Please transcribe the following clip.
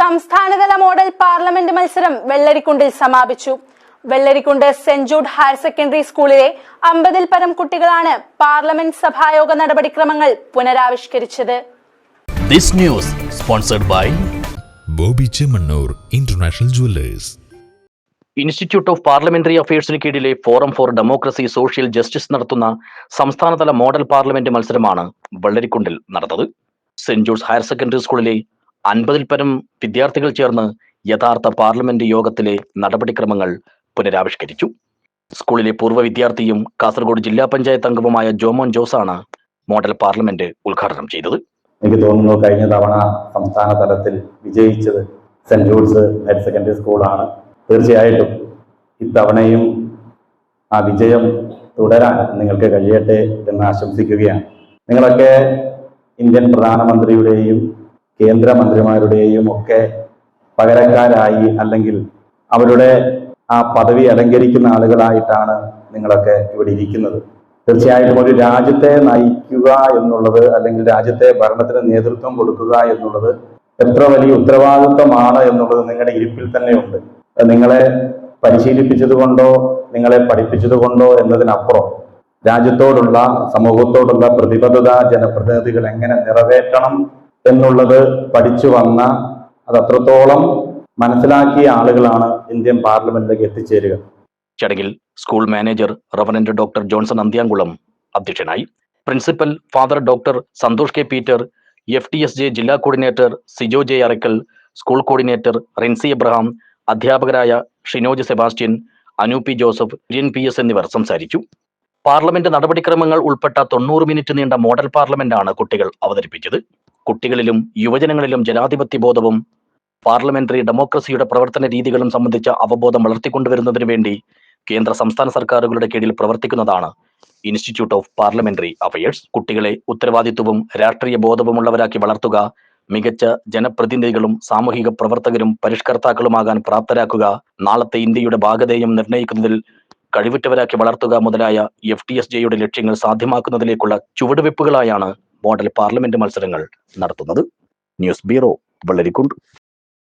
സംസ്ഥാനതല model parliament മത്സരം വെള്ളരിക്കുണ്ടിൽ സമാപിച്ചു. Vellarikundu Saint Jude higher secondary സ്കൂളിലെ അമ്പതിൽ പരം കുട്ടികളാണ് പാർലമെന്റ് സഭായോഗ നടപടിക്രമങ്ങൾ പുനരാവിഷ്കരിച്ചത്. Bobby Chemmanur international jewellers. Institute of parliamentary അഫയേഴ്സിന് കീഴിലെ forum for democracy social justice നടത്തുന്ന സംസ്ഥാനതല മോഡൽ പാർലമെന്റ് മത്സരമാണ് വെള്ളരിക്കുണ്ടിൽ നടന്നത്. സെന്റ് ജോർജ് ഹയർ സെക്കൻഡറി സ്കൂളിലെ അൻപതിൽ പരം വിദ്യാർത്ഥികൾ ചേർന്ന് യഥാർത്ഥ പാർലമെന്റ് യോഗത്തിലെ നടപടിക്രമങ്ങൾ പുനരാവിഷ്കരിച്ചു. സ്കൂളിലെ പൂർവ വിദ്യാർത്ഥിയും കാസർഗോഡ് ജില്ലാ പഞ്ചായത്ത് അംഗവുമായ ജോമോൻ ജോസ് ആണ് മോഡൽ പാർലമെന്റ് ഉദ്ഘാടനം ചെയ്തത്. എനിക്ക് തോന്നുന്നു കഴിഞ്ഞ തവണ സംസ്ഥാന തലത്തിൽ വിജയിച്ചത് സെന്റ് ജോർജ് ഹയർ സെക്കൻഡറി സ്കൂളാണ്. തീർച്ചയായിട്ടും ഇത്തവണയും ആ വിജയം തുടരാൻ നിങ്ങൾക്ക് കഴിയട്ടെ എന്ന് ആശംസിക്കുകയാണ്. നിങ്ങളൊക്കെ ഇന്ത്യൻ പ്രധാനമന്ത്രിയുടെയും കേന്ദ്രമന്ത്രിമാരുടെയും ഒക്കെ പകരക്കാരായി അല്ലെങ്കിൽ അവരുടെ ആ പദവി അലങ്കരിക്കുന്ന ആളുകളായിട്ടാണ് നിങ്ങളൊക്കെ ഇവിടെ ഇരിക്കുന്നത്. തീർച്ചയായിട്ടും ഒരു രാജ്യത്തെ നയിക്കുക എന്നുള്ളത് അല്ലെങ്കിൽ രാജ്യത്തെ ഭരണത്തിന് നേതൃത്വം കൊടുക്കുക എന്നുള്ളത് എത്ര വലിയ ഉത്തരവാദിത്വമാണ് എന്നുള്ളത് നിങ്ങളുടെ ഇരിപ്പിൽ തന്നെയുണ്ട്. നിങ്ങളെ പരിശീലിപ്പിച്ചത് കൊണ്ടോ നിങ്ങളെ പഠിപ്പിച്ചത് കൊണ്ടോ എന്നതിനപ്പുറം രാജ്യത്തോടുള്ള സമൂഹത്തോടുള്ള പ്രതിബദ്ധത ജനപ്രതിനിധികൾ എങ്ങനെ നിറവേറ്റണം എന്നുള്ളത് പഠിച്ചു വന്ന അത് അത്രത്തോളം മനസ്സിലാക്കിയ ആളുകളാണ് ഇന്ത്യൻ പാർലമെന്റിലേക്ക് എത്തിച്ചേരുക. ചടങ്ങിൽ school manager reverend doctor Johnson Anthyankulam അധ്യക്ഷനായി. Principal father doctor Santhosh K Peter F T S J ജില്ലാ coordinator Sijo J Arakkal school coordinator Rincy Abraham അധ്യാപകരായ Shinoj Sebastian Anu P Joseph Jin P S എന്നിവർ സംസാരിച്ചു. Parliament നടപടിക്രമങ്ങൾ ഉൾപ്പെട്ട തൊണ്ണൂറ് minute നീണ്ട model പാർലമെന്റാണ് കുട്ടികൾ അവതരിപ്പിച്ചത്. കുട്ടികളിലും യുവജനങ്ങളിലും ജനാധിപത്യ ബോധവും പാർലമെന്ററി ഡെമോക്രസിയുടെ പ്രവർത്തന രീതികളും സംബന്ധിച്ച അവബോധം വളർത്തിക്കൊണ്ടുവരുന്നതിനു വേണ്ടി കേന്ദ്ര സംസ്ഥാന സർക്കാരുകളുടെ കീഴിൽ പ്രവർത്തിക്കുന്നതാണ് ഇൻസ്റ്റിറ്റ്യൂട്ട് ഓഫ് പാർലമെന്ററി അഫയേഴ്സ്. കുട്ടികളെ ഉത്തരവാദിത്വവും രാഷ്ട്രീയ ബോധവുമുള്ളവരാക്കി വളർത്തുക മികച്ച ജനപ്രതിനിധികളും സാമൂഹിക പ്രവർത്തകരും പരിഷ്കർത്താക്കളുമാകാൻ പ്രാപ്തരാക്കുക നാളത്തെ ഇന്ത്യയുടെ ഭാഗധേയം നിർണയിക്കുന്നതിൽ കഴിവുറ്റവരാക്കി വളർത്തുക മുതലായ എഫ് ടി എസ് ജെയുടെ ലക്ഷ്യങ്ങൾ സാധ്യമാക്കുന്നതിലേക്കുള്ള ചുവടുവെപ്പുകളായാണ് മോഡൽ പാർലമെന്റ് മത്സരങ്ങൾ നടത്തുന്നത് ന്യൂസ് ബ്യൂറോ വെള്ളരിക്കുണ്ട്.